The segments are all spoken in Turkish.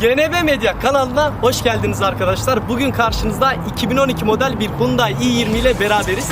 GNB Medya kanalına hoş geldiniz arkadaşlar. Bugün karşınızda 2012 model bir Hyundai i20 ile beraberiz.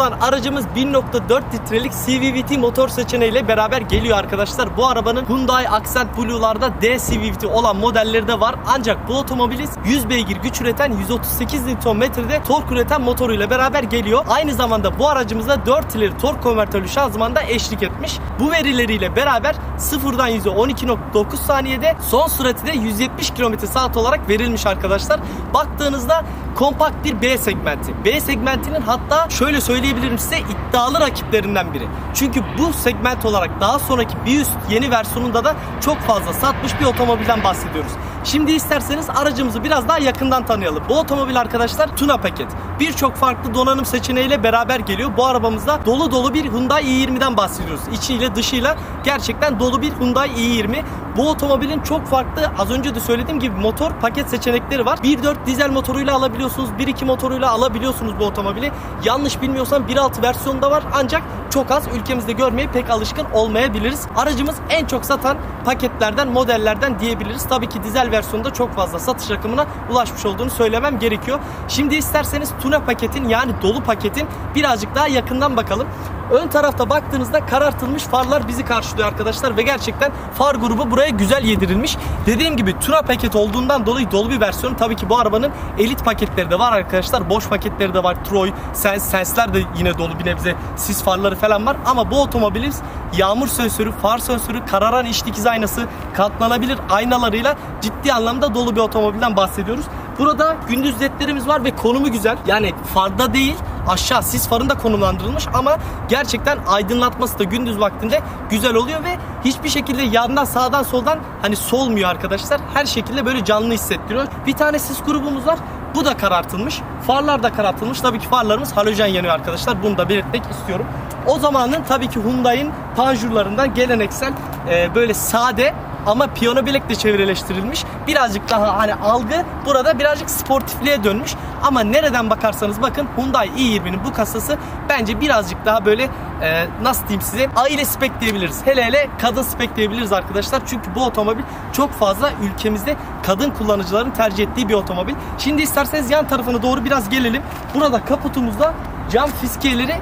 Olan aracımız 1.4 litrelik CVVT motor seçeneğiyle beraber geliyor arkadaşlar. Bu arabanın Hyundai Accent Blue'larda D CVVT olan modelleri de var. Ancak bu otomobil 100 beygir güç üreten 138 Nm'de tork üreten motoruyla beraber geliyor. Aynı zamanda bu aracımıza 4 ileri tork konvertörlü şanzımanda eşlik etmiş. Bu verileriyle beraber sıfırdan 100'e 12.9 saniyede son sürati de 170 km saat olarak verilmiş arkadaşlar. Baktığınızda kompakt bir B segmenti. B segmentinin hatta şöyle söyleyebilirim size iddialı rakiplerinden biri. Çünkü bu segment olarak daha sonraki bir üst yeni versiyonunda da çok fazla satmış bir otomobilden bahsediyoruz. Şimdi isterseniz aracımızı biraz daha yakından tanıyalım. Bu otomobil arkadaşlar Tuna paket. Birçok farklı donanım seçeneğiyle beraber geliyor. Bu arabamızda dolu dolu bir Hyundai i20'den bahsediyoruz. İçiyle dışıyla gerçekten dolu bir Hyundai i20. Bu otomobilin çok farklı az önce de söylediğim gibi motor paket seçenekleri var. 1.4 dizel motoruyla alabiliyorsunuz. 1.2 motoruyla alabiliyorsunuz bu otomobili. Yanlış bilmiyorsam 1.6 versiyonda var ancak çok az ülkemizde görmeye pek alışkın olmayabiliriz. Aracımız en çok satan paketlerden, modellerden diyebiliriz. Tabii ki dizel versiyonda çok fazla satış rakamına ulaşmış olduğunu söylemem gerekiyor. Şimdi isterseniz tuna paketin yani dolu paketin birazcık daha yakından bakalım. Ön tarafta baktığınızda karartılmış farlar bizi karşılıyor arkadaşlar ve gerçekten far grubu buraya güzel yedirilmiş. Dediğim gibi tuna paket olduğundan dolayı dolu bir versiyon. Tabii ki bu arabanın elit paketleri de var arkadaşlar. Boş paketleri de var. Troy, Sens, Sensler de yine dolu bir nebze. Sis farları falan var. Ama bu otomobilimiz yağmur sensörü, far sensörü, kararan iç dikiz aynası, katlanabilir aynalarıyla ciddi anlamda dolu bir otomobilden bahsediyoruz. Burada gündüz ledlerimiz var ve konumu güzel. Yani farda değil aşağı sis farında konumlandırılmış ama gerçekten aydınlatması da gündüz vaktinde güzel oluyor ve hiçbir şekilde yandan sağdan soldan hani solmuyor arkadaşlar. Her şekilde böyle canlı hissettiriyor. Bir tane sis grubumuz var. Bu da karartılmış. Farlar da karartılmış. Tabii ki farlarımız halojen yanıyor arkadaşlar. Bunu da belirtmek istiyorum. O zamanın tabii ki Hyundai'nin panjurlarından geleneksel e, böyle sade ama piyano bilekle çevreleştirilmiş. Birazcık daha hani algı burada birazcık sportifliğe dönmüş. Ama nereden bakarsanız bakın Hyundai i20'nin bu kasası bence birazcık daha böyle e, nasıl diyeyim size aile spek diyebiliriz. Hele hele kadın spek diyebiliriz arkadaşlar. Çünkü bu otomobil çok fazla ülkemizde kadın kullanıcıların tercih ettiği bir otomobil. Şimdi isterseniz yan tarafına doğru biraz gelelim. Burada kaputumuzda cam fiskeleri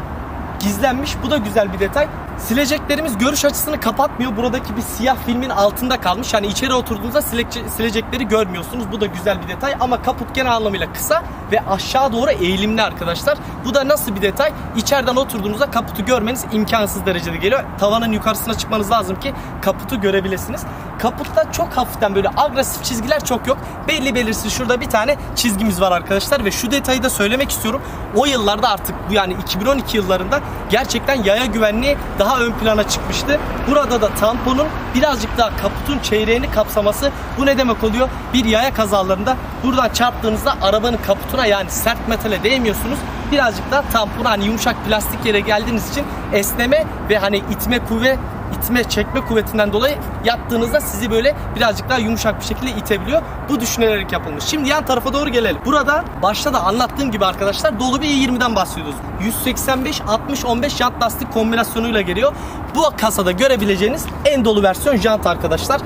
gizlenmiş. Bu da güzel bir detay. Sileceklerimiz görüş açısını kapatmıyor. Buradaki bir siyah filmin altında kalmış. Yani içeri oturduğunuzda silece- silecekleri görmüyorsunuz. Bu da güzel bir detay ama kaput genel anlamıyla kısa ve aşağı doğru eğilimli arkadaşlar. Bu da nasıl bir detay? İçeriden oturduğunuzda kaputu görmeniz imkansız derecede geliyor. Tavanın yukarısına çıkmanız lazım ki kaputu görebilirsiniz. Kaputta çok hafiften böyle agresif çizgiler çok yok. Belli belirsiz şurada bir tane çizgimiz var arkadaşlar ve şu detayı da söylemek istiyorum. O yıllarda artık yani 2012 yıllarında gerçekten yaya güvenliği daha ön plana çıkmıştı. Burada da tamponun birazcık daha kaputun çeyreğini kapsaması bu ne demek oluyor? Bir yaya kazalarında buradan çarptığınızda arabanın kaputuna yani sert metale değmiyorsunuz. Birazcık da tampona hani yumuşak plastik yere geldiğiniz için esneme ve hani itme kuvve itme çekme kuvvetinden dolayı yattığınızda sizi böyle birazcık daha yumuşak bir şekilde itebiliyor. Bu düşünülerek yapılmış. Şimdi yan tarafa doğru gelelim. Burada başta da anlattığım gibi arkadaşlar dolu bir i20'den bahsediyoruz. 185 60 15 jant lastik kombinasyonuyla geliyor. Bu kasada görebileceğiniz en dolu versiyon jant arkadaşlar.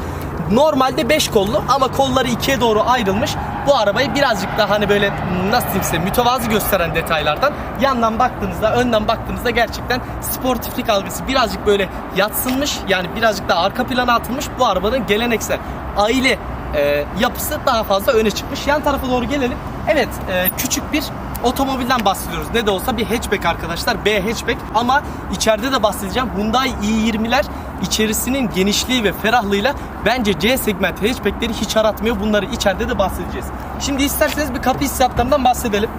Normalde 5 kollu ama kolları ikiye doğru ayrılmış. Bu arabayı birazcık daha hani böyle nasıl diyeyim size mütevazı gösteren detaylardan yandan baktığınızda önden baktığınızda gerçekten sportiflik algısı birazcık böyle yatsınmış yani birazcık daha arka plana atılmış bu arabanın geleneksel aile e, yapısı daha fazla öne çıkmış. Yan tarafa doğru gelelim. Evet e, küçük bir otomobilden bahsediyoruz. Ne de olsa bir hatchback arkadaşlar. B hatchback ama içeride de bahsedeceğim. Hyundai i20'ler içerisinin genişliği ve ferahlığıyla bence C segment hatchbackleri hiç aratmıyor. Bunları içeride de bahsedeceğiz. Şimdi isterseniz bir kapı hissiyatlarından bahsedelim.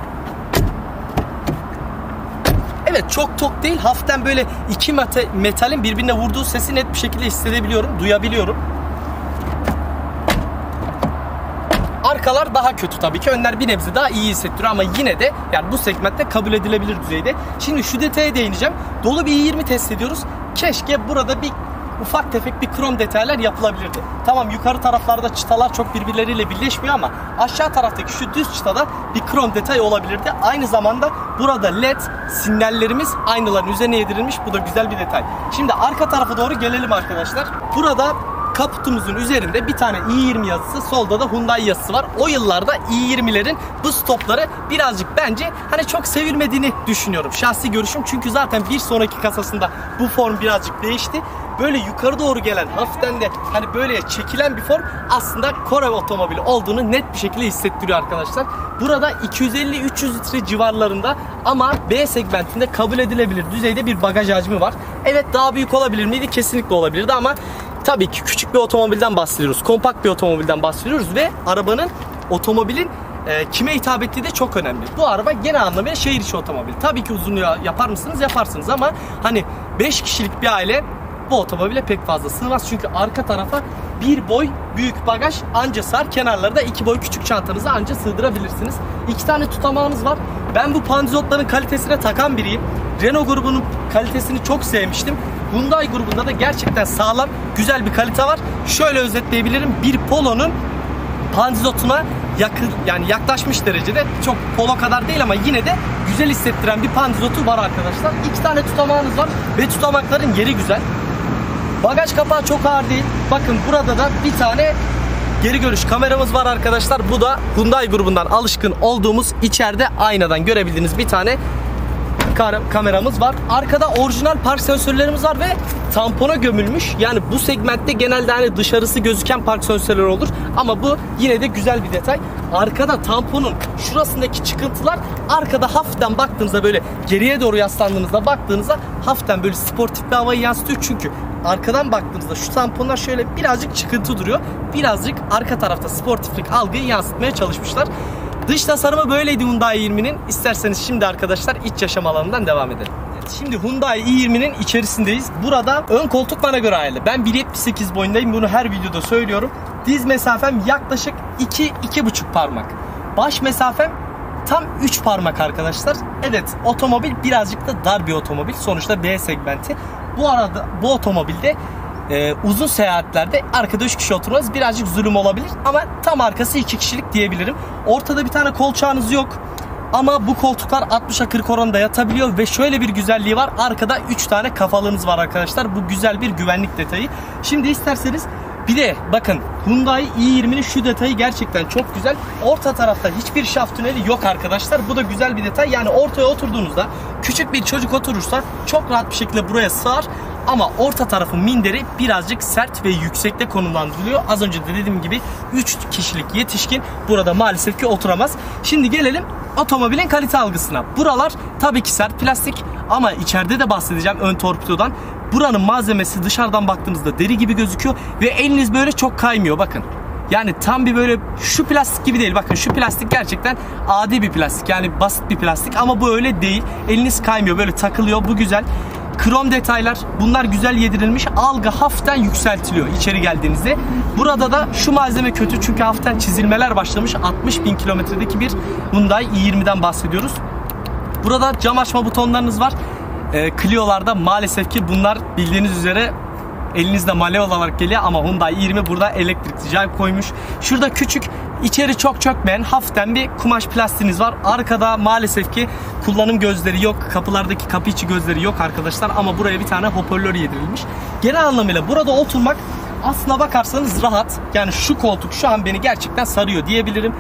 Evet çok tok değil. Hafiften böyle iki metalin birbirine vurduğu sesi net bir şekilde hissedebiliyorum, duyabiliyorum. Arkalar daha kötü tabii ki. Önler bir nebze daha iyi hissettiriyor ama yine de yani bu segmentte kabul edilebilir düzeyde. Şimdi şu detaya değineceğim. Dolu bir i20 test ediyoruz. Keşke burada bir ufak tefek bir krom detaylar yapılabilirdi. Tamam yukarı taraflarda çıtalar çok birbirleriyle birleşmiyor ama aşağı taraftaki şu düz çıtada bir krom detay olabilirdi. Aynı zamanda burada led sinyallerimiz aynaların üzerine yedirilmiş. Bu da güzel bir detay. Şimdi arka tarafa doğru gelelim arkadaşlar. Burada kaputumuzun üzerinde bir tane i20 yazısı, solda da Hyundai yazısı var. O yıllarda i20'lerin bu stopları birazcık bence hani çok sevilmediğini düşünüyorum. Şahsi görüşüm çünkü zaten bir sonraki kasasında bu form birazcık değişti. Böyle yukarı doğru gelen hafiften de hani böyle çekilen bir form aslında Kore otomobili olduğunu net bir şekilde hissettiriyor arkadaşlar. Burada 250-300 litre civarlarında ama B segmentinde kabul edilebilir düzeyde bir bagaj hacmi var. Evet daha büyük olabilir miydi? Kesinlikle olabilirdi ama Tabii ki küçük bir otomobilden bahsediyoruz. Kompakt bir otomobilden bahsediyoruz ve arabanın otomobilin e, kime hitap ettiği de çok önemli. Bu araba genel anlamıyla şehir içi otomobil. Tabii ki uzun yol yapar mısınız? Yaparsınız ama hani 5 kişilik bir aile bu otomobile pek fazla sığmaz. Çünkü arka tarafa bir boy büyük bagaj anca sığar. Kenarlarda iki boy küçük çantanızı anca sığdırabilirsiniz. İki tane tutamağınız var. Ben bu pandizotların kalitesine takan biriyim. Renault grubunun kalitesini çok sevmiştim. Hyundai grubunda da gerçekten sağlam, güzel bir kalite var. Şöyle özetleyebilirim. Bir Polo'nun pandizotuna yakın yani yaklaşmış derecede çok polo kadar değil ama yine de güzel hissettiren bir pandizotu var arkadaşlar. İki tane tutamağınız var ve tutamakların yeri güzel. Bagaj kapağı çok ağır değil. Bakın burada da bir tane geri görüş kameramız var arkadaşlar. Bu da Hyundai grubundan alışkın olduğumuz içeride aynadan görebildiğiniz bir tane kameramız var. Arkada orijinal park sensörlerimiz var ve tampona gömülmüş. Yani bu segmentte genelde hani dışarısı gözüken park sensörleri olur. Ama bu yine de güzel bir detay. Arkada tamponun şurasındaki çıkıntılar arkada hafiften baktığınızda böyle geriye doğru yaslandığınızda baktığınızda hafiften böyle sportif bir havayı yansıtıyor. Çünkü arkadan baktığınızda şu tamponlar şöyle birazcık çıkıntı duruyor. Birazcık arka tarafta sportiflik algıyı yansıtmaya çalışmışlar. Dış tasarımı böyleydi Hyundai i20'nin. İsterseniz şimdi arkadaşlar iç yaşam alanından devam edelim. Şimdi Hyundai i20'nin içerisindeyiz. Burada ön koltuk bana göre ayarlı. Ben 1.78 boyundayım. Bunu her videoda söylüyorum. Diz mesafem yaklaşık 2-2,5 parmak. Baş mesafem tam 3 parmak arkadaşlar. Evet otomobil birazcık da dar bir otomobil. Sonuçta B segmenti. Bu arada bu otomobilde ee, uzun seyahatlerde arkada 3 kişi oturmanız birazcık zulüm olabilir ama tam arkası 2 kişilik diyebilirim. Ortada bir tane kolçağınız yok. Ama bu koltuklar 60'a 40 oranında yatabiliyor ve şöyle bir güzelliği var. Arkada 3 tane kafalığınız var arkadaşlar. Bu güzel bir güvenlik detayı. Şimdi isterseniz bir de bakın Hyundai i20'nin şu detayı gerçekten çok güzel. Orta tarafta hiçbir şaft tüneli yok arkadaşlar. Bu da güzel bir detay. Yani ortaya oturduğunuzda küçük bir çocuk oturursa çok rahat bir şekilde buraya sığar. Ama orta tarafın minderi birazcık sert ve yüksekte konumlandırılıyor. Az önce de dediğim gibi 3 kişilik yetişkin burada maalesef ki oturamaz. Şimdi gelelim otomobilin kalite algısına. Buralar tabii ki sert plastik ama içeride de bahsedeceğim ön torpidodan. Buranın malzemesi dışarıdan baktığınızda deri gibi gözüküyor ve eliniz böyle çok kaymıyor bakın. Yani tam bir böyle şu plastik gibi değil. Bakın şu plastik gerçekten adi bir plastik. Yani basit bir plastik ama bu öyle değil. Eliniz kaymıyor böyle takılıyor. Bu güzel. Krom detaylar bunlar güzel yedirilmiş. Algı hafiften yükseltiliyor içeri geldiğinizde. Burada da şu malzeme kötü çünkü hafiften çizilmeler başlamış. 60 bin kilometredeki bir Hyundai i20'den bahsediyoruz. Burada cam açma butonlarınız var. Ee, Clio'larda maalesef ki bunlar bildiğiniz üzere elinizde manuel olarak geliyor ama Hyundai i20 burada elektrikli jant koymuş. Şurada küçük içeri çok çökmeyen hafiften bir kumaş plastiğiniz var. Arkada maalesef ki kullanım gözleri yok. Kapılardaki kapı içi gözleri yok arkadaşlar ama buraya bir tane hoparlör yedirilmiş. Genel anlamıyla burada oturmak aslına bakarsanız rahat. Yani şu koltuk şu an beni gerçekten sarıyor diyebilirim.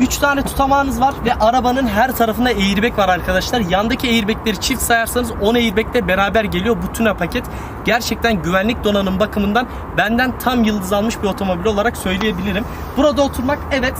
3 tane tutamağınız var ve arabanın her tarafında airbag var arkadaşlar. Yandaki airbagleri çift sayarsanız 10 airbag de beraber geliyor bu tuna paket. Gerçekten güvenlik donanım bakımından benden tam yıldız almış bir otomobil olarak söyleyebilirim. Burada oturmak evet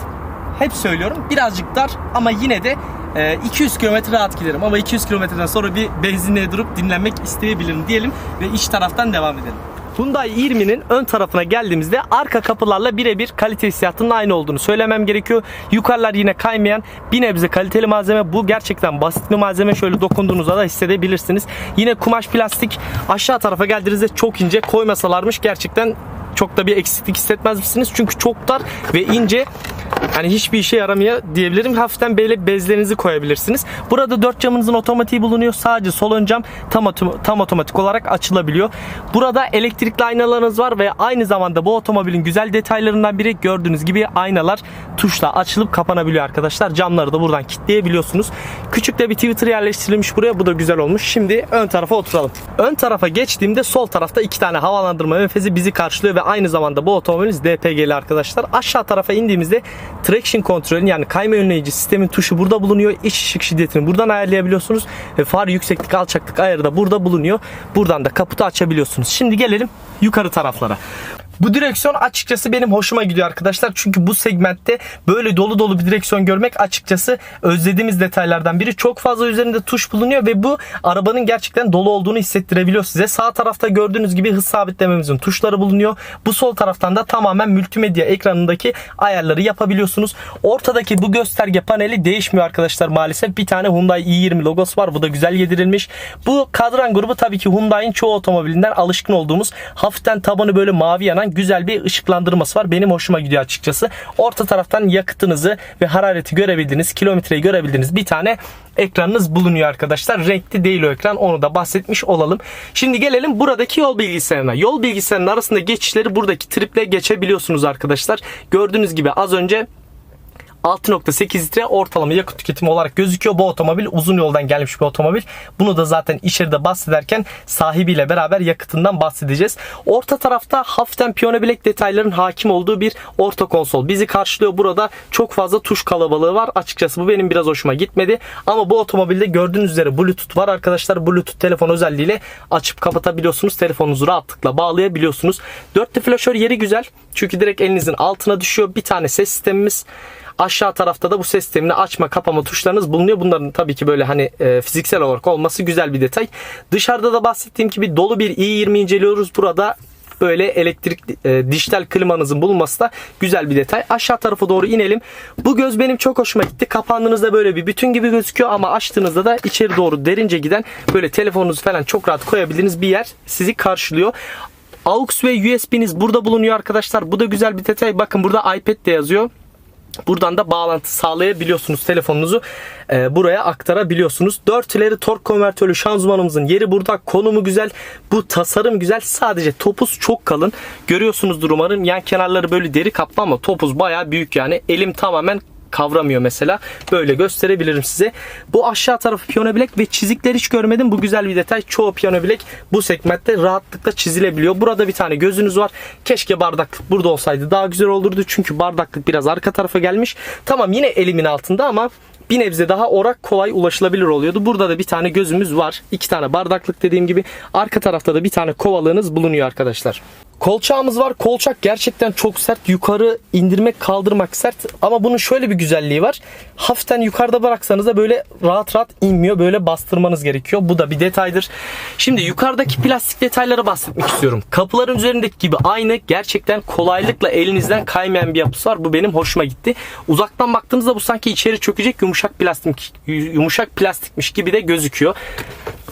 hep söylüyorum birazcık dar ama yine de e, 200 km rahat giderim. Ama 200 kilometreden sonra bir benzinliğe durup dinlenmek isteyebilirim diyelim ve iç taraftan devam edelim. Hyundai i20'nin ön tarafına geldiğimizde arka kapılarla birebir kalite hissiyatının aynı olduğunu söylemem gerekiyor. Yukarılar yine kaymayan bir nebze kaliteli malzeme. Bu gerçekten basit bir malzeme. Şöyle dokunduğunuzda da hissedebilirsiniz. Yine kumaş plastik. Aşağı tarafa geldiğinizde çok ince koymasalarmış gerçekten çok da bir eksiklik hissetmez misiniz? Çünkü çok dar ve ince. Hani hiçbir işe yaramıyor diyebilirim. Hafiften böyle bezlerinizi koyabilirsiniz. Burada dört camınızın otomatiği bulunuyor. Sadece sol ön cam tam, tam otomatik olarak açılabiliyor. Burada elektrikli aynalarınız var ve aynı zamanda bu otomobilin güzel detaylarından biri gördüğünüz gibi aynalar tuşla açılıp kapanabiliyor arkadaşlar. Camları da buradan kilitleyebiliyorsunuz. Küçük de bir Twitter yerleştirilmiş buraya. Bu da güzel olmuş. Şimdi ön tarafa oturalım. Ön tarafa geçtiğimde sol tarafta iki tane havalandırma menfezi bizi karşılıyor ve aynı zamanda bu otomobilimiz DPG'li arkadaşlar. Aşağı tarafa indiğimizde traction kontrolün yani kayma önleyici sistemin tuşu burada bulunuyor. İç ışık şiddetini buradan ayarlayabiliyorsunuz. Ve far yükseklik alçaklık ayarı da burada bulunuyor. Buradan da kaputu açabiliyorsunuz. Şimdi gelelim yukarı taraflara. Bu direksiyon açıkçası benim hoşuma gidiyor arkadaşlar. Çünkü bu segmentte böyle dolu dolu bir direksiyon görmek açıkçası özlediğimiz detaylardan biri. Çok fazla üzerinde tuş bulunuyor ve bu arabanın gerçekten dolu olduğunu hissettirebiliyor size. Sağ tarafta gördüğünüz gibi hız sabitlememizin tuşları bulunuyor. Bu sol taraftan da tamamen multimedya ekranındaki ayarları yapabiliyorsunuz. Ortadaki bu gösterge paneli değişmiyor arkadaşlar maalesef. Bir tane Hyundai i20 logosu var. Bu da güzel yedirilmiş. Bu kadran grubu tabii ki Hyundai'nin çoğu otomobilinden alışkın olduğumuz hafiften tabanı böyle mavi yanan güzel bir ışıklandırması var. Benim hoşuma gidiyor açıkçası. Orta taraftan yakıtınızı ve harareti görebildiğiniz, kilometreyi görebildiğiniz bir tane ekranınız bulunuyor arkadaşlar. Renkli değil o ekran. Onu da bahsetmiş olalım. Şimdi gelelim buradaki yol bilgisayarına. Yol bilgisayarının arasında geçişleri buradaki triple geçebiliyorsunuz arkadaşlar. Gördüğünüz gibi az önce 6.8 litre ortalama yakıt tüketimi olarak gözüküyor. Bu otomobil uzun yoldan gelmiş bir otomobil. Bunu da zaten içeride bahsederken sahibiyle beraber yakıtından bahsedeceğiz. Orta tarafta hafiften piyano bilek detayların hakim olduğu bir orta konsol. Bizi karşılıyor. Burada çok fazla tuş kalabalığı var. Açıkçası bu benim biraz hoşuma gitmedi. Ama bu otomobilde gördüğünüz üzere Bluetooth var arkadaşlar. Bluetooth telefon özelliğiyle açıp kapatabiliyorsunuz. Telefonunuzu rahatlıkla bağlayabiliyorsunuz. Dörtlü flaşör yeri güzel. Çünkü direkt elinizin altına düşüyor. Bir tane ses sistemimiz. Aşağı tarafta da bu ses sistemini açma kapama tuşlarınız bulunuyor. Bunların tabii ki böyle hani e, fiziksel olarak olması güzel bir detay. Dışarıda da bahsettiğim gibi dolu bir i20 inceliyoruz. Burada böyle elektrik e, dijital klimanızın bulunması da güzel bir detay. Aşağı tarafa doğru inelim. Bu göz benim çok hoşuma gitti. Kapandığınızda böyle bir bütün gibi gözüküyor ama açtığınızda da içeri doğru derince giden böyle telefonunuzu falan çok rahat koyabildiğiniz bir yer sizi karşılıyor. AUX ve USB'niz burada bulunuyor arkadaşlar. Bu da güzel bir detay. Bakın burada iPad de yazıyor. Buradan da bağlantı sağlayabiliyorsunuz telefonunuzu e, buraya aktarabiliyorsunuz. 4 ileri tork konvertörlü şanzımanımızın yeri burada. Konumu güzel. Bu tasarım güzel. Sadece topuz çok kalın. Görüyorsunuzdur umarım. Yan kenarları böyle deri kaplı ama topuz baya büyük yani. Elim tamamen kavramıyor mesela. Böyle gösterebilirim size. Bu aşağı tarafı piyano bilek ve çizikler hiç görmedim. Bu güzel bir detay. Çoğu piyano bilek bu segmentte rahatlıkla çizilebiliyor. Burada bir tane gözünüz var. Keşke bardaklık burada olsaydı daha güzel olurdu. Çünkü bardaklık biraz arka tarafa gelmiş. Tamam yine elimin altında ama bir nebze daha orak kolay ulaşılabilir oluyordu. Burada da bir tane gözümüz var. iki tane bardaklık dediğim gibi. Arka tarafta da bir tane kovalığınız bulunuyor arkadaşlar. Kolçağımız var. Kolçak gerçekten çok sert. Yukarı indirmek kaldırmak sert. Ama bunun şöyle bir güzelliği var. Hafiften yukarıda bıraksanız da böyle rahat rahat inmiyor. Böyle bastırmanız gerekiyor. Bu da bir detaydır. Şimdi yukarıdaki plastik detaylara bahsetmek istiyorum. Kapıların üzerindeki gibi aynı. Gerçekten kolaylıkla elinizden kaymayan bir yapısı var. Bu benim hoşuma gitti. Uzaktan baktığınızda bu sanki içeri çökecek yumuşak plastik yumuşak plastikmiş gibi de gözüküyor.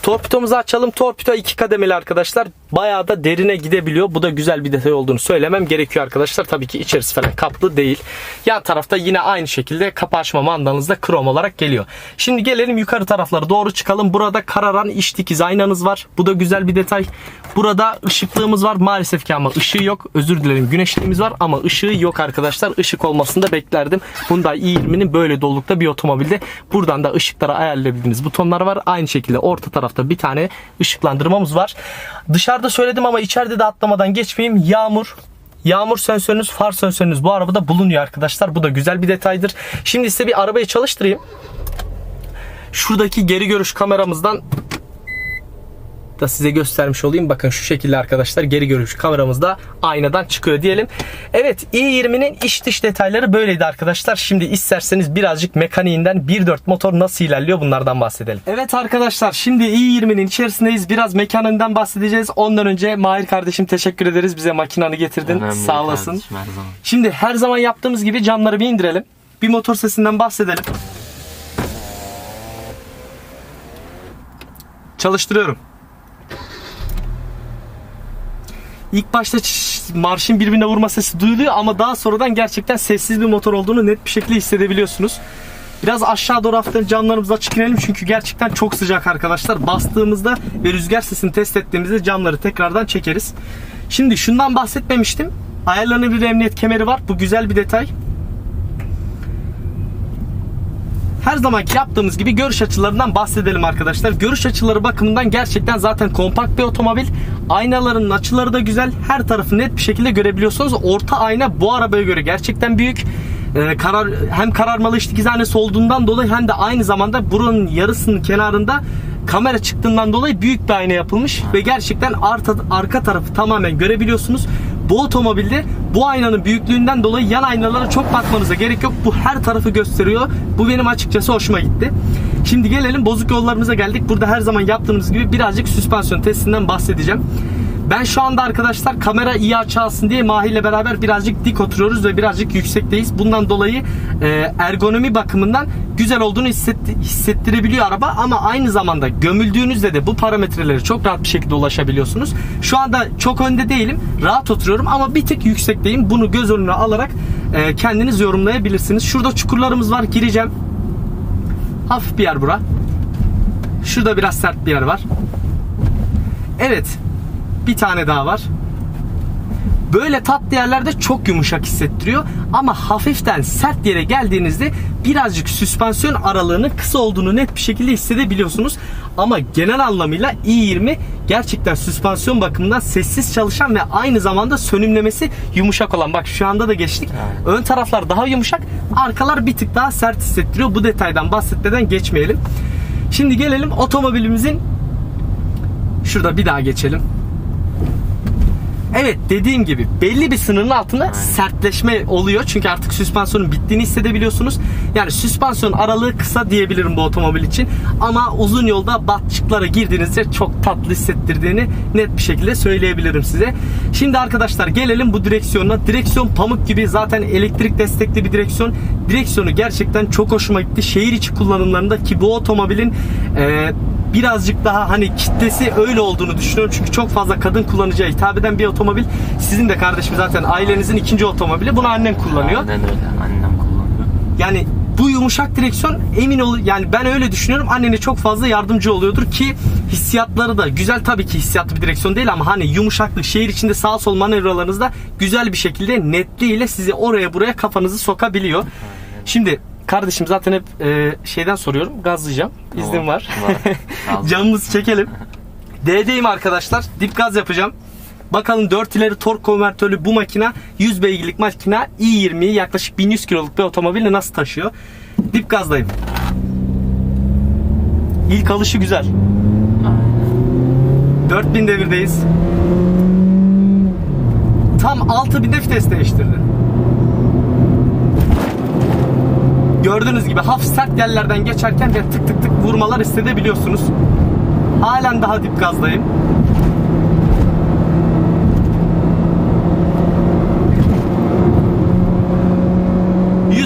Torpidomuzu açalım. Torpido iki kademeli arkadaşlar. Bayağı da derine gidebiliyor. Bu da güzel bir detay olduğunu söylemem gerekiyor arkadaşlar. Tabii ki içerisi falan kaplı değil. Yan tarafta yine aynı şekilde kapı açma mandalınız da krom olarak geliyor. Şimdi gelelim yukarı taraflara doğru çıkalım. Burada kararan iç dikiz aynanız var. Bu da güzel bir detay. Burada ışıklığımız var. Maalesef ki ama ışığı yok. Özür dilerim. Güneşliğimiz var ama ışığı yok arkadaşlar. Işık olmasını da beklerdim. Hyundai i20'nin böyle dolulukta bir otomobilde. Buradan da ışıklara ayarlayabildiğiniz butonlar var. Aynı şekilde orta tarafta bir tane ışıklandırmamız var. Dışarıda söyledim ama içeride de atlamadan geçmeyeyim. Yağmur Yağmur sensörünüz, far sensörünüz bu arabada bulunuyor arkadaşlar. Bu da güzel bir detaydır. Şimdi size bir arabayı çalıştırayım. Şuradaki geri görüş kameramızdan da size göstermiş olayım. Bakın şu şekilde arkadaşlar geri görüş kameramızda aynadan çıkıyor diyelim. Evet i20'nin iç dış detayları böyleydi arkadaşlar. Şimdi isterseniz birazcık mekaniğinden 1.4 motor nasıl ilerliyor bunlardan bahsedelim. Evet arkadaşlar şimdi i20'nin içerisindeyiz. Biraz mekaniğinden bahsedeceğiz. Ondan önce Mahir kardeşim teşekkür ederiz. Bize makinanı getirdin. Önemli Sağ olasın. kardeşim, her zaman. Şimdi her zaman yaptığımız gibi camları bir indirelim. Bir motor sesinden bahsedelim. Çalıştırıyorum. İlk başta marşın birbirine vurma sesi duyuluyor ama daha sonradan gerçekten sessiz bir motor olduğunu net bir şekilde hissedebiliyorsunuz. Biraz aşağı doğru hafiften camlarımızı açık inelim çünkü gerçekten çok sıcak arkadaşlar. Bastığımızda ve rüzgar sesini test ettiğimizde camları tekrardan çekeriz. Şimdi şundan bahsetmemiştim. Ayarlanabilir emniyet kemeri var. Bu güzel bir detay. Her zamanki yaptığımız gibi görüş açılarından bahsedelim arkadaşlar. Görüş açıları bakımından gerçekten zaten kompakt bir otomobil. Aynalarının açıları da güzel. Her tarafı net bir şekilde görebiliyorsunuz. Orta ayna bu arabaya göre gerçekten büyük. Ee, karar hem kararmalı dikiz aynası olduğundan dolayı hem de aynı zamanda buranın yarısının kenarında kamera çıktığından dolayı büyük bir ayna yapılmış ve gerçekten arta, arka tarafı tamamen görebiliyorsunuz. Bu otomobilde bu aynanın büyüklüğünden dolayı yan aynalara çok bakmanıza gerek yok. Bu her tarafı gösteriyor. Bu benim açıkçası hoşuma gitti. Şimdi gelelim bozuk yollarımıza geldik. Burada her zaman yaptığımız gibi birazcık süspansiyon testinden bahsedeceğim. Ben şu anda arkadaşlar kamera iyi açı alsın diye Mahi ile beraber birazcık dik oturuyoruz ve birazcık yüksekteyiz. Bundan dolayı e, ergonomi bakımından güzel olduğunu hissetti- hissettirebiliyor araba ama aynı zamanda gömüldüğünüzde de bu parametrelere çok rahat bir şekilde ulaşabiliyorsunuz. Şu anda çok önde değilim. Rahat oturuyorum ama bir tık yüksekteyim. Bunu göz önüne alarak e, kendiniz yorumlayabilirsiniz. Şurada çukurlarımız var. Gireceğim. Hafif bir yer bura. Şurada biraz sert bir yer var. Evet. Bir tane daha var. Böyle tatlı yerlerde çok yumuşak hissettiriyor ama hafiften sert yere geldiğinizde birazcık süspansiyon aralığının kısa olduğunu net bir şekilde hissedebiliyorsunuz. Ama genel anlamıyla i20 gerçekten süspansiyon bakımından sessiz çalışan ve aynı zamanda sönümlemesi yumuşak olan. Bak şu anda da geçtik. Ön taraflar daha yumuşak, arkalar bir tık daha sert hissettiriyor. Bu detaydan bahsetmeden geçmeyelim. Şimdi gelelim otomobilimizin şurada bir daha geçelim. Evet dediğim gibi belli bir sınırın altında sertleşme oluyor. Çünkü artık süspansiyonun bittiğini hissedebiliyorsunuz. Yani süspansiyon aralığı kısa diyebilirim bu otomobil için. Ama uzun yolda batçıklara girdiğinizde çok tatlı hissettirdiğini net bir şekilde söyleyebilirim size. Şimdi arkadaşlar gelelim bu direksiyona. Direksiyon pamuk gibi zaten elektrik destekli bir direksiyon. Direksiyonu gerçekten çok hoşuma gitti. Şehir içi kullanımlarında ki bu otomobilin e, birazcık daha hani kitlesi öyle olduğunu düşünüyorum. Çünkü çok fazla kadın kullanıcıya hitap eden bir otomobil. Sizin de kardeşim zaten ailenizin ikinci otomobili. Bunu annen kullanıyor. Aynen öyle. Annem kullanıyor. Yani bu yumuşak direksiyon emin ol yani ben öyle düşünüyorum. Annene çok fazla yardımcı oluyordur ki hissiyatları da güzel tabii ki hissiyatlı bir direksiyon değil ama hani yumuşaklık şehir içinde sağ sol manevralarınızda güzel bir şekilde netliğiyle sizi oraya buraya kafanızı sokabiliyor. Şimdi kardeşim zaten hep e, şeyden soruyorum gazlayacağım. İznin Tamam, var. var. Camımızı çekelim. D'deyim arkadaşlar. Dip gaz yapacağım. Bakalım 4 ileri tork konvertörlü bu makina 100 beygirlik makina i20'yi yaklaşık 1100 kiloluk bir otomobille nasıl taşıyor? Dip gazdayım. İlk alışı güzel. 4000 devirdeyiz. Tam 6000'de vites değiştirdi. Gördüğünüz gibi hafif sert yerlerden geçerken de tık tık tık vurmalar hissedebiliyorsunuz. Halen daha dip gazdayım.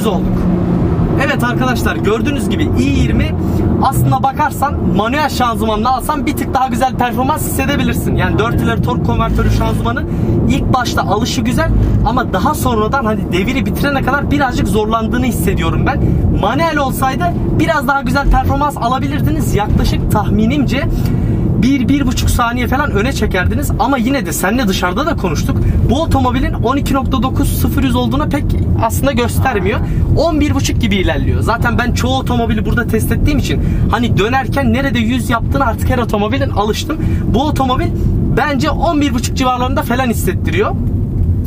Olduk. Arkadaşlar gördüğünüz gibi i20 aslına bakarsan manuel şanzımanla alsan bir tık daha güzel performans hissedebilirsin. Yani 4 ileri tork konvertörü şanzımanı ilk başta alışı güzel ama daha sonradan hani deviri bitirene kadar birazcık zorlandığını hissediyorum ben. Manuel olsaydı biraz daha güzel performans alabilirdiniz. Yaklaşık tahminimce 1-1,5 saniye falan öne çekerdiniz ama yine de seninle dışarıda da konuştuk. Bu otomobilin 12.9 0 100 olduğuna pek aslında göstermiyor. 11.5 gibi ilerliyor. Zaten ben çoğu otomobili burada test ettiğim için hani dönerken nerede 100 yaptığını artık her otomobilin alıştım. Bu otomobil bence 11.5 civarlarında falan hissettiriyor.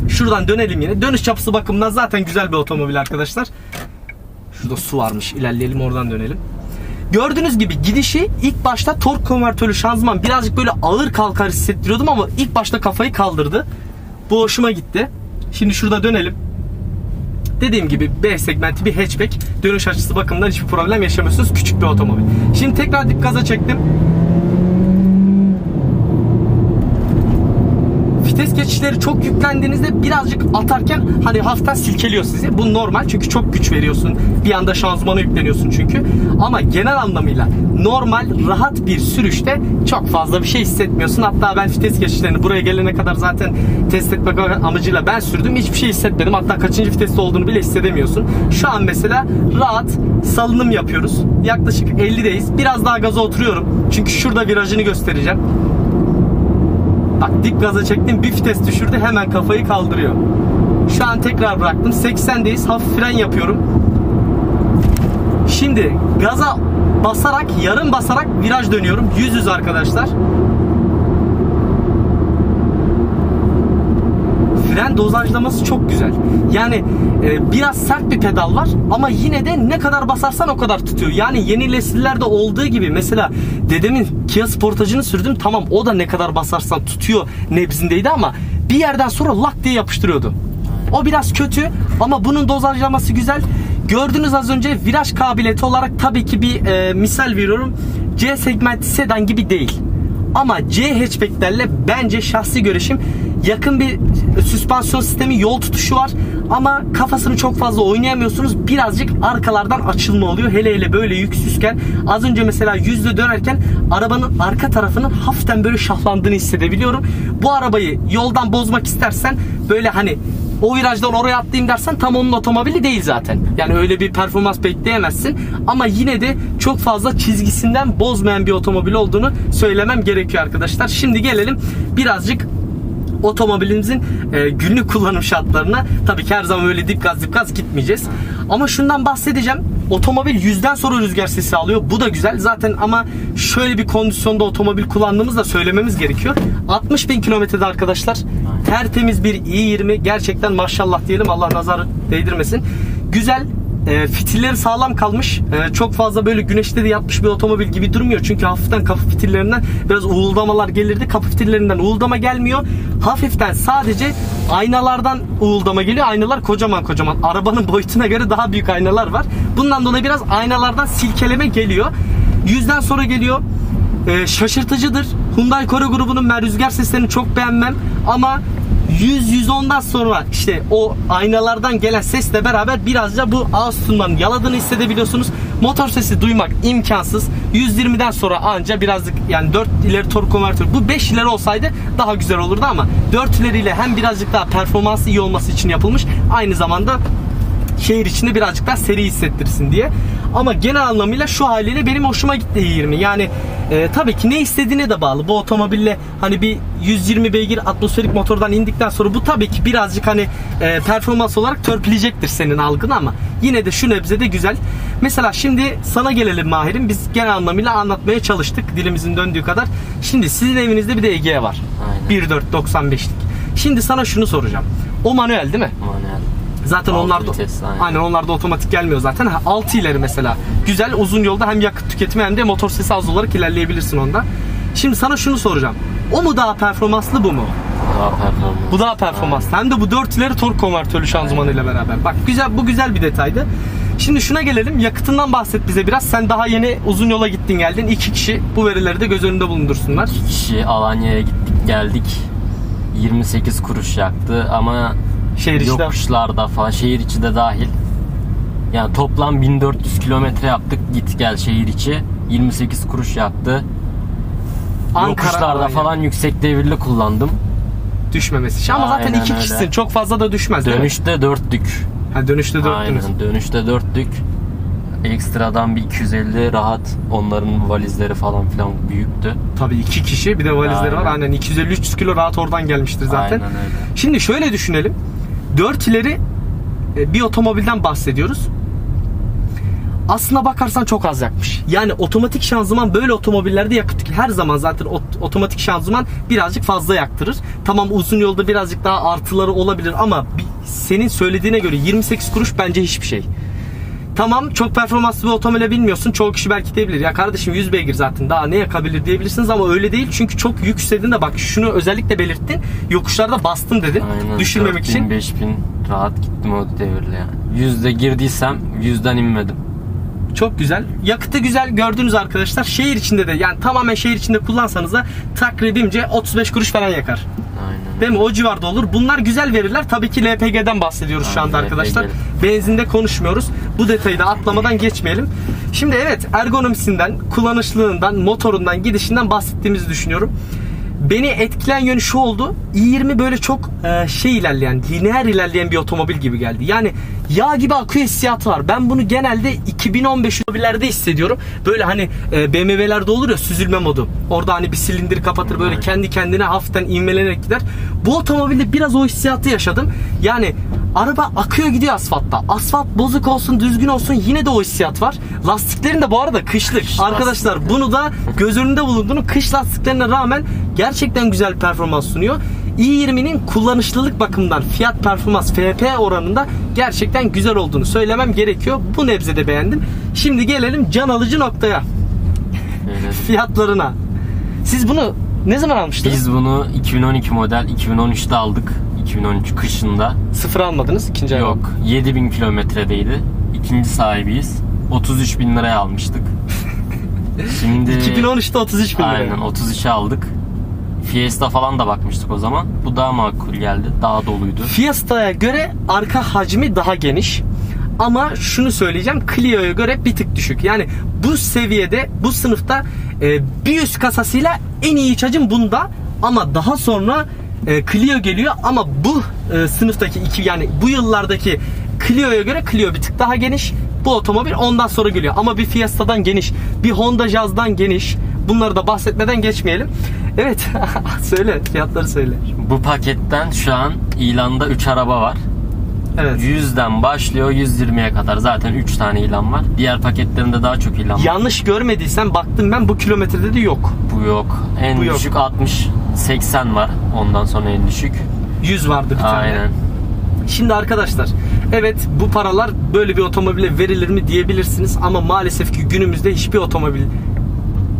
Şuradan dönelim yine. Dönüş çapısı bakımından zaten güzel bir otomobil arkadaşlar. Şurada su varmış. İlerleyelim oradan dönelim. Gördüğünüz gibi gidişi ilk başta tork konvertörlü şanzıman birazcık böyle ağır kalkar hissettiriyordum ama ilk başta kafayı kaldırdı. Bu hoşuma gitti. Şimdi şurada dönelim. Dediğim gibi B segmenti bir hatchback. Dönüş açısı bakımından hiçbir problem yaşamıyorsunuz. Küçük bir otomobil. Şimdi tekrar dip gaza çektim. Vites geçişleri çok yüklendiğinizde birazcık atarken hani hafiften silkeliyor sizi. Bu normal çünkü çok güç veriyorsun. Bir anda şanzımana yükleniyorsun çünkü. Ama genel anlamıyla normal rahat bir sürüşte çok fazla bir şey hissetmiyorsun. Hatta ben vites geçişlerini buraya gelene kadar zaten test etmek amacıyla ben sürdüm. Hiçbir şey hissetmedim. Hatta kaçıncı viteste olduğunu bile hissedemiyorsun. Şu an mesela rahat salınım yapıyoruz. Yaklaşık 50'deyiz. Biraz daha gaza oturuyorum. Çünkü şurada virajını göstereceğim. Bak dip gaza çektim bir vites düşürdü hemen kafayı kaldırıyor. Şu an tekrar bıraktım 80'deyiz hafif fren yapıyorum. Şimdi gaza basarak yarım basarak viraj dönüyorum. Yüz yüz arkadaşlar. Fren dozajlaması çok güzel. Yani e, biraz sert bir pedal var ama yine de ne kadar basarsan o kadar tutuyor. Yani yeni nesillerde olduğu gibi mesela dedemin Kia Sportage'ını sürdüm. Tamam o da ne kadar basarsan tutuyor nebzindeydi ama bir yerden sonra lak diye yapıştırıyordu. O biraz kötü ama bunun dozajlaması güzel. Gördünüz az önce viraj kabiliyeti olarak tabii ki bir e, misal veriyorum. C segmenti sedan gibi değil. Ama C hatchbacklerle bence şahsi görüşüm yakın bir süspansiyon sistemi yol tutuşu var ama kafasını çok fazla oynayamıyorsunuz. Birazcık arkalardan açılma oluyor. Hele hele böyle yüksüzken az önce mesela yüzde dönerken arabanın arka tarafının hafiften böyle şahlandığını hissedebiliyorum. Bu arabayı yoldan bozmak istersen böyle hani o virajdan oraya atlayayım dersen tam onun otomobili değil zaten. Yani öyle bir performans bekleyemezsin. Ama yine de çok fazla çizgisinden bozmayan bir otomobil olduğunu söylemem gerekiyor arkadaşlar. Şimdi gelelim birazcık otomobilimizin e, günlük kullanım şartlarına tabii ki her zaman öyle dip gaz dip gaz gitmeyeceğiz. Ama şundan bahsedeceğim. Otomobil yüzden sonra rüzgar sesi alıyor. Bu da güzel. Zaten ama şöyle bir kondisyonda otomobil kullandığımızı da söylememiz gerekiyor. 60 bin kilometrede arkadaşlar. Tertemiz bir i20. Gerçekten maşallah diyelim. Allah nazar değdirmesin. Güzel e, fitilleri sağlam kalmış. E, çok fazla böyle güneşte de yatmış bir otomobil gibi durmuyor. Çünkü hafiften kapı fitillerinden biraz uğuldamalar gelirdi. Kapı fitillerinden uğuldama gelmiyor. Hafiften sadece aynalardan uğuldama geliyor. Aynalar kocaman kocaman. Arabanın boyutuna göre daha büyük aynalar var. Bundan dolayı biraz aynalardan silkeleme geliyor. Yüzden sonra geliyor. E, şaşırtıcıdır. Hyundai Kore grubunun ben rüzgar seslerini çok beğenmem. Ama 100-110'dan sonra işte o aynalardan gelen sesle beraber biraz da bu ağız tutunmanın yaladığını hissedebiliyorsunuz. Motor sesi duymak imkansız. 120'den sonra anca birazcık yani 4 ileri tork konvertör. Bu 5 ileri olsaydı daha güzel olurdu ama 4 ileriyle hem birazcık daha performansı iyi olması için yapılmış. Aynı zamanda şehir içinde birazcık daha seri hissettirsin diye. Ama genel anlamıyla şu haliyle benim hoşuma gitti i20. Yani e, tabii ki ne istediğine de bağlı. Bu otomobille hani bir 120 beygir atmosferik motordan indikten sonra bu tabii ki birazcık hani e, performans olarak törpüleyecektir senin algını ama yine de şu nebze de güzel. Mesela şimdi sana gelelim Mahir'im. Biz genel anlamıyla anlatmaya çalıştık dilimizin döndüğü kadar. Şimdi sizin evinizde bir de Ege var. Aynen. 1.495'lik. Şimdi sana şunu soracağım. O manuel değil mi? Manuel. Zaten Altı onlarda vites, aynen. aynen onlarda otomatik gelmiyor zaten. Ha, 6 ileri mesela. Güzel uzun yolda hem yakıt tüketimi hem de motor sesi az olarak ilerleyebilirsin onda. Şimdi sana şunu soracağım. O mu daha performanslı bu mu? Daha performans. Bu daha performanslı. Hem de bu 4 ileri tork konvertörlü şanzımanıyla beraber. Bak güzel bu güzel bir detaydı. Şimdi şuna gelelim. Yakıtından bahset bize biraz. Sen daha yeni uzun yola gittin geldin. İki kişi bu verileri de göz önünde bulundursunlar. Kişi Alanya'ya gittik geldik. 28 kuruş yaktı ama Şehir içinde. yokuşlarda falan şehir içi de dahil. Yani toplam 1400 kilometre yaptık git gel şehir içi. 28 kuruş yaktı. Yokuşlarda aynen. falan yüksek devirli kullandım. düşmemesi. için. Ama zaten Aynen iki öyle. kişisin. Çok fazla da düşmez. değil mi? Dönüşte dörtlük. Ha, dönüşte dörttünüz. Aynen dönüşte dörtlük. Ekstradan bir 250 rahat. Onların valizleri falan filan büyüktü. Tabii iki kişi bir de valizleri var. Aynen. Aynen 250-300 kilo rahat oradan gelmiştir zaten. Aynen öyle. Şimdi şöyle düşünelim. 4 ileri e, bir otomobilden bahsediyoruz. aslına bakarsan çok az yakmış. Yani otomatik şanzıman böyle otomobillerde yakıt her zaman zaten ot- otomatik şanzıman birazcık fazla yaktırır. Tamam uzun yolda birazcık daha artıları olabilir ama senin söylediğine göre 28 kuruş bence hiçbir şey. Tamam çok performanslı bir otomobile bilmiyorsun. Çoğu kişi belki diyebilir. Ya kardeşim 100 beygir zaten daha ne yakabilir diyebilirsiniz ama öyle değil. Çünkü çok yük istediğin de bak şunu özellikle belirttin. Yokuşlarda bastım dedin. Aynen. Düşürmemek 4000, için. 5000 rahat gittim o devirle yani. Yüzde girdiysem yüzden inmedim. Çok güzel. Yakıtı güzel gördünüz arkadaşlar. Şehir içinde de yani tamamen şehir içinde kullansanız da takribimce 35 kuruş falan yakar. Aynen. Değil mi? O civarda olur. Bunlar güzel veriler. Tabii ki LPG'den bahsediyoruz şu anda Aynen, arkadaşlar. LPG. Benzinde konuşmuyoruz. Bu detayı da atlamadan geçmeyelim. Şimdi evet ergonomisinden, kullanışlılığından, motorundan, gidişinden bahsettiğimizi düşünüyorum. Beni etkileyen yönü şu oldu. i20 böyle çok e, şey ilerleyen, lineer ilerleyen bir otomobil gibi geldi. Yani yağ gibi akıyor hissiyatı var. Ben bunu genelde 2015 otomobillerde hissediyorum. Böyle hani e, BMW'lerde olur ya süzülme modu. Orada hani bir silindir kapatır böyle kendi kendine hafiften ivmelenerek gider. Bu otomobilde biraz o hissiyatı yaşadım. Yani araba akıyor gidiyor asfaltta. Asfalt bozuk olsun düzgün olsun yine de o hissiyat var. Lastiklerin de bu arada kışlık. Kış Arkadaşlar lastikleri. bunu da göz önünde bulundurun. Kış lastiklerine rağmen gerçekten güzel performans sunuyor. i20'nin kullanışlılık bakımından fiyat performans FP oranında gerçekten güzel olduğunu söylemem gerekiyor. Bu nebzede beğendim. Şimdi gelelim can alıcı noktaya. Fiyatlarına. Siz bunu ne zaman almıştınız? Biz bunu 2012 model 2013'te aldık. 2013 kışında. Sıfır almadınız ikinci ay Yok 7000 kilometredeydi. İkinci sahibiyiz. 33 bin liraya almıştık. Şimdi 2013'te 33 bin lira. aynen 33'e aldık. Fiesta falan da bakmıştık o zaman. Bu daha makul geldi. Daha doluydu. Fiesta'ya göre arka hacmi daha geniş. Ama şunu söyleyeceğim Clio'ya göre bir tık düşük. Yani bu seviyede bu sınıfta e, bir üst kasasıyla en iyi iç hacim bunda. Ama daha sonra e, Clio geliyor ama bu e, sınıftaki iki yani bu yıllardaki Clio'ya göre Clio bir tık daha geniş. Bu otomobil ondan sonra geliyor. Ama bir Fiesta'dan geniş, bir Honda Jazz'dan geniş. Bunları da bahsetmeden geçmeyelim. Evet, söyle fiyatları söyle. Bu paketten şu an ilanda 3 araba var. Evet. 100'den başlıyor 120'ye kadar. Zaten 3 tane ilan var. Diğer paketlerinde daha çok ilan var. Yanlış görmediysen baktım ben bu kilometrede de yok. Bu yok. En Bu yok. düşük 60 80 var. Ondan sonra en düşük. 100 vardı bir tane. Aynen. Şimdi arkadaşlar evet bu paralar böyle bir otomobile verilir mi diyebilirsiniz ama maalesef ki günümüzde hiçbir otomobil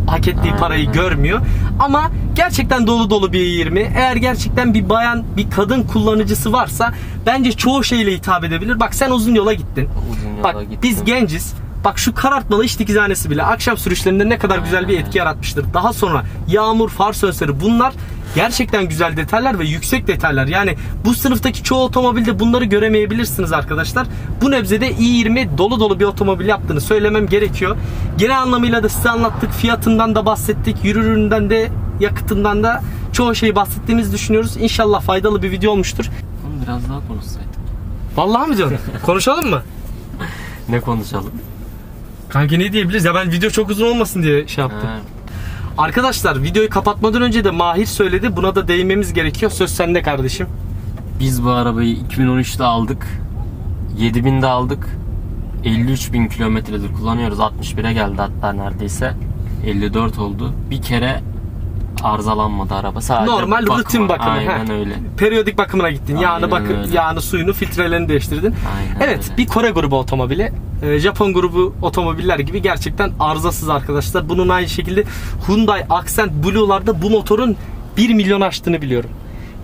hak ettiği Aynen parayı görmüyor. Ama gerçekten dolu dolu bir 20. Eğer gerçekten bir bayan, bir kadın kullanıcısı varsa bence çoğu şeyle hitap edebilir. Bak sen uzun yola gittin. Uzun yola Bak gittim. biz genciz. Bak şu karartmalı iç dikizhanesi bile akşam sürüşlerinde ne kadar güzel bir Aynen. etki yaratmıştır. Daha sonra yağmur, far sensörü bunlar gerçekten güzel detaylar ve yüksek detaylar. Yani bu sınıftaki çoğu otomobilde bunları göremeyebilirsiniz arkadaşlar. Bu nebzede i20 dolu dolu bir otomobil yaptığını söylemem gerekiyor. Genel anlamıyla da size anlattık. Fiyatından da bahsettik. Yürüründen de yakıtından da çoğu şeyi bahsettiğimizi düşünüyoruz. İnşallah faydalı bir video olmuştur. Oğlum Biraz daha konuşsaydık. Vallahi mi diyorsun? Konuşalım mı? Ne konuşalım? Kanka ne diyebiliriz? Ya ben video çok uzun olmasın diye şey yaptım. Ha, Arkadaşlar videoyu kapatmadan önce de Mahir söyledi. Buna da değinmemiz gerekiyor. Söz sende kardeşim. Biz bu arabayı 2013'te aldık. 7000'de aldık. 53 bin kilometredir kullanıyoruz. 61'e geldi hatta neredeyse. 54 oldu. Bir kere arızalanmadı araba. Sadece Normal bakıma. rutin bakımı. Aynen He. öyle. Periyodik bakımına gittin. Yağını Aynen bakın, öyle. yağını, suyunu, filtrelerini değiştirdin. Aynen evet, öyle. bir Kore grubu otomobili. Ee, Japon grubu otomobiller gibi gerçekten arızasız arkadaşlar. Bunun aynı şekilde Hyundai Accent Blue'larda bu motorun 1 milyon aştığını biliyorum.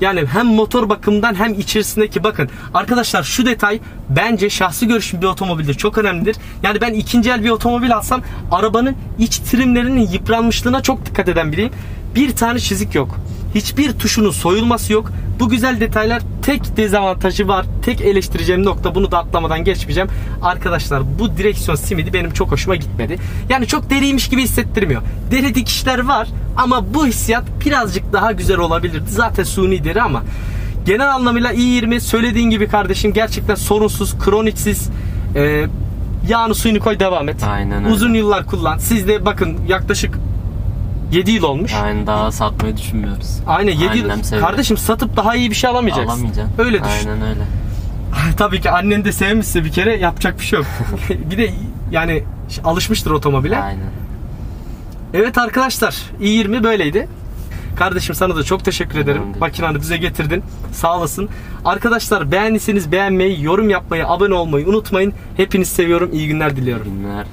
Yani hem motor bakımından hem içerisindeki bakın arkadaşlar şu detay bence şahsi görüşüm bir otomobilde çok önemlidir. Yani ben ikinci el bir otomobil alsam arabanın iç trimlerinin yıpranmışlığına çok dikkat eden biriyim. Bir tane çizik yok. Hiçbir tuşunun soyulması yok. Bu güzel detaylar tek dezavantajı var. Tek eleştireceğim nokta bunu da atlamadan geçmeyeceğim. Arkadaşlar bu direksiyon simidi benim çok hoşuma gitmedi. Yani çok deriymiş gibi hissettirmiyor. Deri dikişler var ama bu hissiyat birazcık daha güzel olabilirdi. Zaten suni deri ama genel anlamıyla i20 söylediğin gibi kardeşim gerçekten sorunsuz, kroniksiz e, yağını suyunu koy devam et. Aynen öyle. Uzun yıllar kullan. Siz de bakın yaklaşık 7 yıl olmuş. Yani daha satmayı düşünmüyoruz. Aynen 7 yıl. Kardeşim satıp daha iyi bir şey alamayacaksın. Alamayacaksın. Öyle düşün. Aynen öyle. Tabii ki annen de sevmişse bir kere yapacak bir şey yok. bir de Yani alışmıştır otomobile. Aynen. Evet arkadaşlar i20 böyleydi. Kardeşim sana da çok teşekkür ederim. Makinanı bize getirdin. Sağ olasın. Arkadaşlar beğendiyseniz beğenmeyi, yorum yapmayı, abone olmayı unutmayın. Hepinizi seviyorum. İyi günler diliyorum. Günler.